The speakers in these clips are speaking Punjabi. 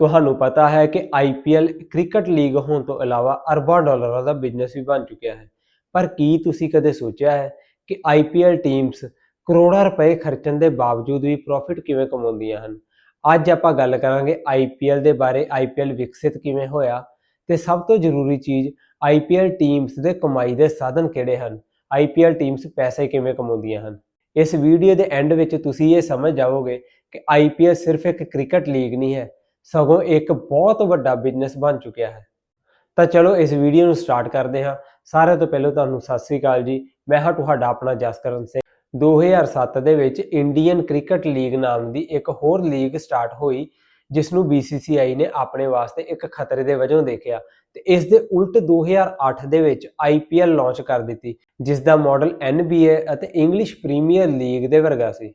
ਤੁਹਾਨੂੰ ਪਤਾ ਹੈ ਕਿ ਆਈਪੀਐਲ ਕ੍ਰਿਕਟ ਲੀਗ ਹੋਣ ਤੋਂ ਇਲਾਵਾ ਅਰਬਾਂ ਡਾਲਰਾਂ ਦਾ ਬਿਜ਼ਨਸ ਵੀ ਬਣ ਚੁੱਕਿਆ ਹੈ। ਪਰ ਕੀ ਤੁਸੀਂ ਕਦੇ ਸੋਚਿਆ ਹੈ ਕਿ ਆਈਪੀਐਲ ਟੀਮਸ ਕਰੋੜਾਂ ਰੁਪਏ ਖਰਚਣ ਦੇ ਬਾਵਜੂਦ ਵੀ ਪ੍ਰੋਫਿਟ ਕਿਵੇਂ ਕਮਾਉਂਦੀਆਂ ਹਨ? ਅੱਜ ਆਪਾਂ ਗੱਲ ਕਰਾਂਗੇ ਆਈਪੀਐਲ ਦੇ ਬਾਰੇ ਆਈਪੀਐਲ ਵਿਕਸਿਤ ਕਿਵੇਂ ਹੋਇਆ ਤੇ ਸਭ ਤੋਂ ਜ਼ਰੂਰੀ ਚੀਜ਼ ਆਈਪੀਐਲ ਟੀਮਸ ਦੇ ਕਮਾਈ ਦੇ ਸਾਧਨ ਕਿਹੜੇ ਹਨ? ਆਈਪੀਐਲ ਟੀਮਸ ਪੈਸੇ ਕਿਵੇਂ ਕਮਾਉਂਦੀਆਂ ਹਨ? ਇਸ ਵੀਡੀਓ ਦੇ ਐਂਡ ਵਿੱਚ ਤੁਸੀਂ ਇਹ ਸਮਝ ਜਾਓਗੇ ਕਿ ਆਈਪੀਐਲ ਸਿਰਫ ਇੱਕ ਕ੍ਰਿਕਟ ਲੀਗ ਨਹੀਂ ਹੈ ਸਗੋਂ ਇੱਕ ਬਹੁਤ ਵੱਡਾ ਬਿਜ਼ਨਸ ਬਣ ਚੁੱਕਿਆ ਹੈ। ਤਾਂ ਚਲੋ ਇਸ ਵੀਡੀਓ ਨੂੰ ਸਟਾਰਟ ਕਰਦੇ ਹਾਂ। ਸਾਰਿਆਂ ਤੋਂ ਪਹਿਲਾਂ ਤੁਹਾਨੂੰ ਸਤਿ ਸ੍ਰੀ ਅਕਾਲ ਜੀ। ਮੈਂ ਹਾਂ ਤੁਹਾਡਾ ਆਪਣਾ ਜਸਕਰਨ ਸਿੰਘ। 2007 ਦੇ ਵਿੱਚ ਇੰਡੀਅਨ ਕ੍ਰਿਕਟ ਲੀਗ ਨਾਮ ਦੀ ਇੱਕ ਹੋਰ ਲੀਗ ਸਟਾਰਟ ਹੋਈ ਜਿਸ ਨੂੰ BCCI ਨੇ ਆਪਣੇ ਵਾਸਤੇ ਇੱਕ ਖਤਰੇ ਦੇ ਵਜੋਂ ਦੇਖਿਆ ਤੇ ਇਸ ਦੇ ਉਲਟ 2008 ਦੇ ਵਿੱਚ IPL ਲਾਂਚ ਕਰ ਦਿੱਤੀ ਜਿਸ ਦਾ ਮਾਡਲ NBA ਅਤੇ ਇੰਗਲਿਸ਼ ਪ੍ਰੀਮੀਅਰ ਲੀਗ ਦੇ ਵਰਗਾ ਸੀ।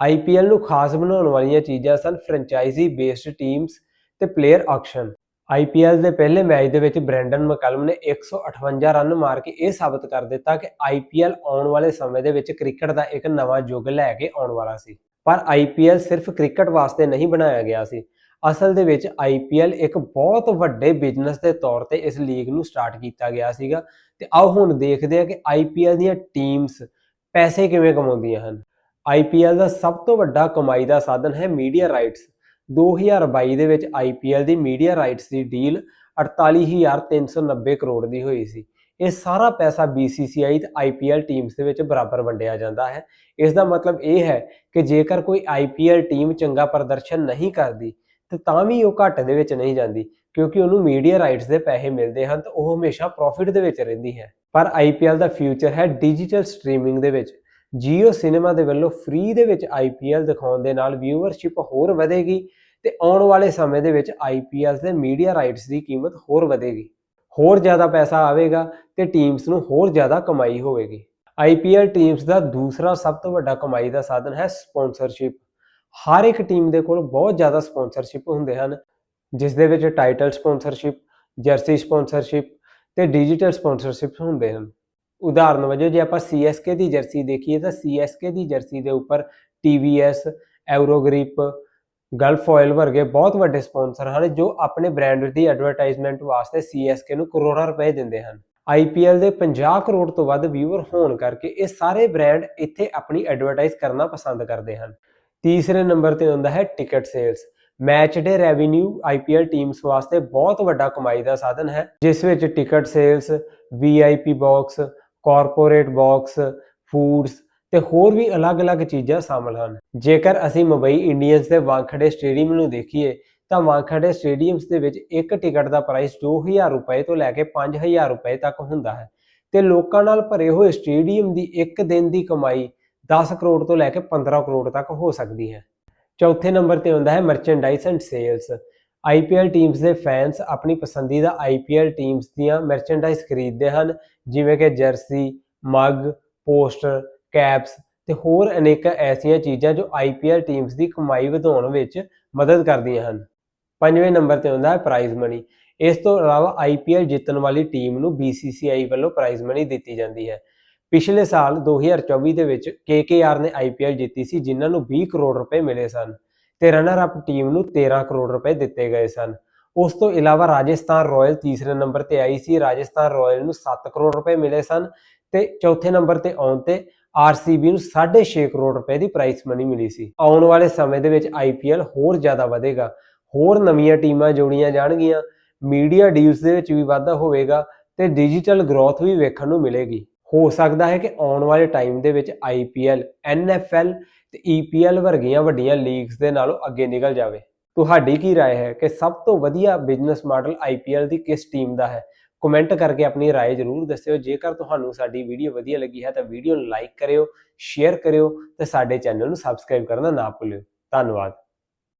IPL ਨੂੰ ਖਾਸ ਬਣਾਉਣ ਵਾਲੀਆਂ ਚੀਜ਼ਾਂ ਸਨ ਫਰੈਂਚਾਈਜ਼ੀ ਬੇਸਡ ਟੀਮਸ ਤੇ ਪਲੇਅਰ ਆਕਸ਼ਨ IPL ਦੇ ਪਹਿਲੇ ਮੈਚ ਦੇ ਵਿੱਚ ਬ੍ਰੈਂਡਨ ਮਕਲਮ ਨੇ 158 ਰਨ ਮਾਰ ਕੇ ਇਹ ਸਾਬਤ ਕਰ ਦਿੱਤਾ ਕਿ IPL ਆਉਣ ਵਾਲੇ ਸਮੇਂ ਦੇ ਵਿੱਚ ਕ੍ਰਿਕਟ ਦਾ ਇੱਕ ਨਵਾਂ ਯੁੱਗ ਲੈ ਕੇ ਆਉਣ ਵਾਲਾ ਸੀ। ਪਰ IPL ਸਿਰਫ ਕ੍ਰਿਕਟ ਵਾਸਤੇ ਨਹੀਂ ਬਣਾਇਆ ਗਿਆ ਸੀ। ਅਸਲ ਦੇ ਵਿੱਚ IPL ਇੱਕ ਬਹੁਤ ਵੱਡੇ ਬਿਜ਼ਨਸ ਦੇ ਤੌਰ ਤੇ ਇਸ ਲੀਗ ਨੂੰ ਸਟਾਰਟ ਕੀਤਾ ਗਿਆ ਸੀਗਾ। ਤੇ ਆਓ ਹੁਣ ਦੇਖਦੇ ਹਾਂ ਕਿ IPL ਦੀਆਂ ਟੀਮਸ ਪੈਸੇ ਕਿਵੇਂ ਕਮਾਉਂਦੀਆਂ ਹਨ। IPL ਦਾ ਸਭ ਤੋਂ ਵੱਡਾ ਕਮਾਈ ਦਾ ਸਾਧਨ ਹੈ ਮੀਡੀਆ ਰਾਈਟਸ। 2022 ਦੇ ਵਿੱਚ IPL ਦੀ ਮੀਡੀਆ ਰਾਈਟਸ ਦੀ ਡੀਲ 48390 ਕਰੋੜ ਦੀ ਹੋਈ ਸੀ। ਇਹ ਸਾਰਾ ਪੈਸਾ BCCI ਤੇ IPL ਟੀਮਸ ਦੇ ਵਿੱਚ ਬਰਾਬਰ ਵੰਡਿਆ ਜਾਂਦਾ ਹੈ। ਇਸ ਦਾ ਮਤਲਬ ਇਹ ਹੈ ਕਿ ਜੇਕਰ ਕੋਈ IPL ਟੀਮ ਚੰਗਾ ਪ੍ਰਦਰਸ਼ਨ ਨਹੀਂ ਕਰਦੀ, ਤੇ ਤਾਂ ਵੀ ਉਹ ਘਾਟੇ ਦੇ ਵਿੱਚ ਨਹੀਂ ਜਾਂਦੀ, ਕਿਉਂਕਿ ਉਹਨੂੰ ਮੀਡੀਆ ਰਾਈਟਸ ਦੇ ਪੈਸੇ ਮਿਲਦੇ ਹਨ ਤੇ ਉਹ ਹਮੇਸ਼ਾ ਪ੍ਰੋਫਿਟ ਦੇ ਵਿੱਚ ਰਹਿੰਦੀ ਹੈ। ਪਰ IPL ਦਾ ਫਿਊਚਰ ਹੈ ਡਿਜੀਟਲ ਸਟ੍ਰੀਮਿੰਗ ਦੇ ਵਿੱਚ। ਜੀਓ ਸਿਨੇਮਾ ਦੇ ਵੱਲੋਂ ਫ੍ਰੀ ਦੇ ਵਿੱਚ IPL ਦਿਖਾਉਣ ਦੇ ਨਾਲ ਵਿਊਅਰਸ਼ਿਪ ਹੋਰ ਵਧੇਗੀ ਤੇ ਆਉਣ ਵਾਲੇ ਸਮੇਂ ਦੇ ਵਿੱਚ IPL ਦੇ ਮੀਡੀਆ ਰਾਈਟਸ ਦੀ ਕੀਮਤ ਹੋਰ ਵਧੇਗੀ। ਹੋਰ ਜ਼ਿਆਦਾ ਪੈਸਾ ਆਵੇਗਾ ਤੇ ਟੀਮਸ ਨੂੰ ਹੋਰ ਜ਼ਿਆਦਾ ਕਮਾਈ ਹੋਵੇਗੀ। IPL ਟੀਮਸ ਦਾ ਦੂਸਰਾ ਸਭ ਤੋਂ ਵੱਡਾ ਕਮਾਈ ਦਾ ਸਾਧਨ ਹੈ ਸਪਾਂਸਰਸ਼ਿਪ ਹਰ ਇੱਕ ਟੀਮ ਦੇ ਕੋਲ ਬਹੁਤ ਜ਼ਿਆਦਾ ਸਪਾਂਸਰਸ਼ਿਪ ਹੁੰਦੇ ਹਨ, ਜਿਸ ਦੇ ਵਿੱਚ ਟਾਈਟਲ ਸਪਾਂਸਰਸ਼ਿਪ ਜਰਸੀ ਸਪਾਂਸਰਸ਼ਿਪ ਤੇ ਡਿਜੀਟਲ ਸਪਾਂਸਰਸ਼ਿਪ ਹੁੰਦੇ ਹਨ। ਉਦਾਹਰਨ ਵਜੋਂ ਜੇ ਆਪਾਂ CSK ਦੀ ਜਰਸੀ ਦੇਖੀਏ ਤਾਂ CSK ਦੀ ਜਰਸੀ ਦੇ ਉੱਪਰ TVS ਐਵਰੋਗ੍ਰਿਪ ਗਲਫ ਆਇਲ ਵਰਗੇ ਬਹੁਤ ਵੱਡੇ ਸਪਾਂਸਰ ਹਨ ਜੋ ਆਪਣੇ ਬ੍ਰਾਂਡ ਦੀ ਐਡਵਰਟਾਈਜ਼ਮੈਂਟ ਵਾਸਤੇ CSK ਨੂੰ ਕਰੋੜਾਂ ਰੁਪਏ ਦਿੰਦੇ ਹਨ। IPL ਦੇ 50 ਕਰੋੜ ਤੋਂ ਵੱਧ ਵਿਊਅਰ ਹੋਣ ਕਰਕੇ ਇਹ ਸਾਰੇ ਬ੍ਰਾਂਡ ਇੱਥੇ ਆਪਣੀ ਐਡਵਰਟਾਈਜ਼ ਕਰਨਾ ਪਸੰਦ ਕਰਦੇ ਹਨ। ਤੀਸਰੇ ਨੰਬਰ ਤੇ ਆਉਂਦਾ ਹੈ ticket sales match day revenue IPL teams ਵਾਸਤੇ ਬਹੁਤ ਵੱਡਾ ਕਮਾਈ ਦਾ ਸਾਧਨ ਹੈ, ਜਿਸ ਵਿੱਚ ticket sales VIP box corporate box foods ਤੇ ਹੋਰ ਵੀ ਅਲੱਗ-ਅਲੱਗ ਚੀਜ਼ਾਂ ਸ਼ਾਮਲ ਹਨ। ਜੇਕਰ ਅਸੀਂ ਮੁੰਬਈ ਇੰਡੀਅਨਸ ਦੇ ਵਾਂਖੜੇ ਸਟੇਡੀਅਮ ਨੂੰ ਦੇਖੀਏ, ਤਾਂ ਵਾਂਖੜੇ ਸਟੇਡੀਅਮਸ ਦੇ ਵਿੱਚ ਇੱਕ ਟਿਕਟ ਦਾ ਪ੍ਰਾਈਸ 2000 ਰੁਪਏ ਤੋਂ ਲੈ ਕੇ 5000 ਰੁਪਏ ਤੱਕ ਹੁੰਦਾ ਹੈ ਤੇ ਲੋਕਾਂ ਨਾਲ ਭਰੇ ਹੋਏ ਸਟੇਡੀਅਮ ਦੀ ਇੱਕ ਦਿਨ ਦੀ ਕਮਾਈ 10 ਕਰੋੜ ਤੋਂ ਲੈ ਕੇ 15 ਕਰੋੜ ਤੱਕ ਹੋ ਸਕਦੀ ਹੈ। ਚੌਥੇ ਨੰਬਰ ਤੇ ਆਉਂਦਾ ਹੈ merchandise and sales IPL teams ਦੇ ਫੈਨਸ ਆਪਣੀ ਪਸੰਦੀਦਾ IPL ਟੀਮਸ ਦੀਆਂ ਮਰਚੈਂਡਾਈਜ਼ ਖਰੀਦਦੇ ਹਨ, ਜਿਵੇਂ ਕਿ ਜਰਸੀ, ਮੱਗ, ਪੋਸਟਰ, ਕੈਪਸ ਤੇ ਹੋਰ ਅਨੇਕਾਂ ਐਸੀਆਂ ਚੀਜ਼ਾਂ ਜੋ IPL ਟੀਮਸ ਦੀ ਕਮਾਈ ਵਧਾਉਣ ਵਿੱਚ ਮਦਦ ਕਰਦੀਆਂ ਹਨ। ਪੰਜਵੇਂ ਨੰਬਰ ਤੇ ਹੁੰਦਾ ਹੈ ਪ੍ਰਾਈਜ਼ ਮਨੀ ਇਸ ਤੋਂ ਇਲਾਵਾ IPL ਜਿੱਤਣ ਵਾਲੀ ਟੀਮ ਨੂੰ BCCI ਵੱਲੋਂ ਪ੍ਰਾਈਜ਼ ਮਨੀ ਦਿੱਤੀ ਜਾਂਦੀ ਹੈ। ਪਿਛਲੇ ਸਾਲ 2024 ਦੇ ਵਿੱਚ KKR ਨੇ IPL ਜਿੱਤੀ ਸੀ, ਜਿਨ੍ਹਾਂ ਨੂੰ 20 ਕਰੋੜ ਰੁਪਏ ਮਿਲੇ ਸਨ। ਤੇ ਰਨਰ ਅਪ ਟੀਮ ਨੂੰ 13 ਕਰੋੜ ਰੁਪਏ ਦਿੱਤੇ ਗਏ ਸਨ। ਉਸ ਤੋਂ ਇਲਾਵਾ ਰਾਜਸਥਾਨ ਰਾਇਲ ਤੀਸਰੇ ਨੰਬਰ ਤੇ ਆਈ ਸੀ। ਰਾਜਸਥਾਨ ਰਾਇਲ ਨੂੰ 7 ਕਰੋੜ ਰੁਪਏ ਮਿਲੇ ਸਨ ਤੇ ਚੌਥੇ ਨੰਬਰ ਤੇ ਆਉਣ ਤੇ ਆਰਸੀਬੀ ਨੂੰ 6.5 ਕਰੋੜ ਰੁਪਏ ਦੀ ਪ੍ਰਾਈਸ ਮਨੀ ਮਿਲੀ ਸੀ। ਆਉਣ ਵਾਲੇ ਸਮੇਂ ਦੇ ਵਿੱਚ ਆਈਪੀਐਲ ਹੋਰ ਜ਼ਿਆਦਾ ਵਧੇਗਾ। ਹੋਰ ਨਵੀਆਂ ਟੀਮਾਂ ਜੋੜੀਆਂ ਜਾਣਗੀਆਂ। ਮੀਡੀਆ ਡੀਲਸ ਦੇ ਵਿੱਚ ਵੀ ਵਾਧਾ ਹੋਵੇਗਾ ਤੇ ਡਿਜੀਟਲ ਗਰੋਥ ਵੀ ਵੇਖਣ ਨੂੰ ਮਿਲੇਗੀ। ਹੋ ਸਕਦਾ ਹੈ ਕਿ ਆਉਣ ਵਾਲੇ ਟਾਈਮ ਦੇ ਵਿੱਚ ਆਈਪੀਐਲ ਐਨਐਫਐਲ ਤੇ ਈਪੀਐਲ ਵਰਗੀਆਂ ਵੱਡੀਆਂ ਲੀਗਸ ਦੇ ਨਾਲੋਂ ਅੱਗੇ ਨਿਕਲ ਜਾਵੇ ਤੁਹਾਡੀ ਕੀ رائے ਹੈ ਕਿ ਸਭ ਤੋਂ ਵਧੀਆ ਬਿਜ਼ਨਸ ਮਾਡਲ ਆਈਪੀਐਲ ਦੀ ਕਿਸ ਟੀਮ ਦਾ ਹੈ ਕਮੈਂਟ ਕਰਕੇ ਆਪਣੀ رائے ਜ਼ਰੂਰ ਦੱਸਿਓ ਜੇਕਰ ਤੁਹਾਨੂੰ ਸਾਡੀ ਵੀਡੀਓ ਵਧੀਆ ਲੱਗੀ ਹੈ ਤਾਂ ਵੀਡੀਓ ਨੂੰ ਲਾਈਕ ਕਰਿਓ ਸ਼ੇਅਰ ਕਰਿਓ ਤੇ ਸਾਡੇ ਚੈਨਲ ਨੂੰ ਸਬਸਕ੍ਰਾਈਬ ਕਰਨਾ ਨਾ ਭੁੱਲਿਓ ਧੰਨਵਾਦ